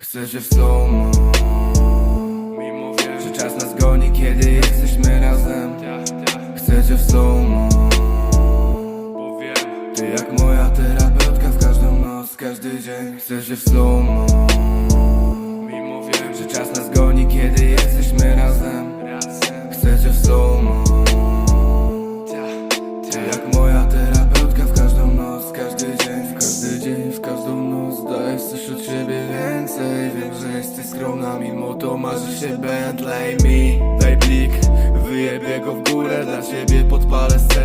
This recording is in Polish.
Chcę cię w slow Mimo wiem, Że czas nas goni, kiedy jesteśmy razem. Chcę cię w slow bo wiem Ty jak moja terapeutka w każdą noc, każdy dzień. Chcę cię w slow Mimo wiem, Że czas nas goni, kiedy jesteśmy razem. Chcę cię w slow Ja, Ty jak moja terapeutka w każdą noc, każdy dzień. W każdy dzień, w każdą noc Dajesz coś od siebie więcej Wiem, że jesteś skromna, mimo to marzy się Bentley Mi, daj blik Wyjebię go w górę, dla ciebie podpalę scenę